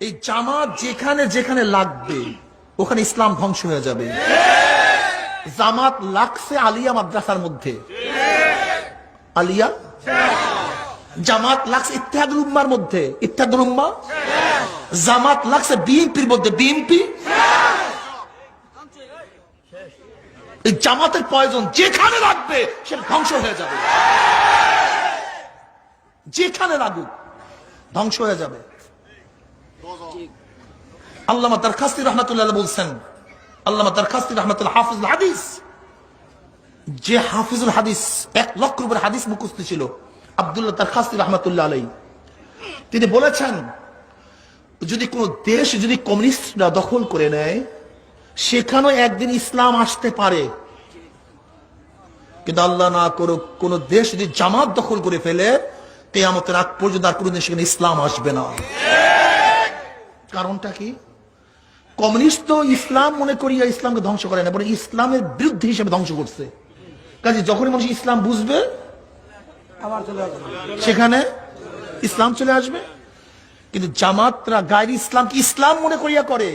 এই জামাত যেখানে যেখানে লাগবে, ওখানে ইসলাম ধ্বংস হয়ে যাবে। জামাত লাগছে আলিয়া মাদ্রাসার মধ্যে। আলিয়া? জামাত লাগছে ইত্যাদুল উম্মার মধ্যে। ইত্যাদুল উম্মা? জামাত লাগছে বিএনপির মধ্যে। বিএনপি? এই জামাতের প্রয়োজন যেখানে লাগবে, সে ধ্বংস হয়ে যাবে। যেখানে লাগুক, ধ্বংস হয়ে যাবে। আল্লামা তার খাস্তি রহমতুল্লাহ বলছেন, আল্লামা হাদিস। যে হাফিজুল হাদিস, এক লক্ষ হাদিস মুখস্থ ছিল, আব্দুল্লাহ আলাই তিনি বলেছেন, যদি কোন দেশ যদি কমিউনিস্টরা দখল করে নেয়, সেখানেও একদিন ইসলাম আসতে পারে। কিন্তু আল্লাহ না করুক, কোন দেশ যদি জামাত দখল করে ফেলে তে কেয়ামতের আগ পর্যন্ত আর কোনদিন সেখানে ইসলাম আসবে না। কারণটা কি? কমিউনিস্ট তো ইসলাম মনে করিয়া ইসলামকে ধ্বংস করে না বলে ইসলামের বিরুদ্ধে হিসেবে ধ্বংস করছে। কাজে যখনই মানুষ ইসলাম বুঝবে, সেখানে ইসলাম চলে আসবে। কিন্তু জামাতরা গায়ের ইসলাম ইসলাম মনে করিয়া করে।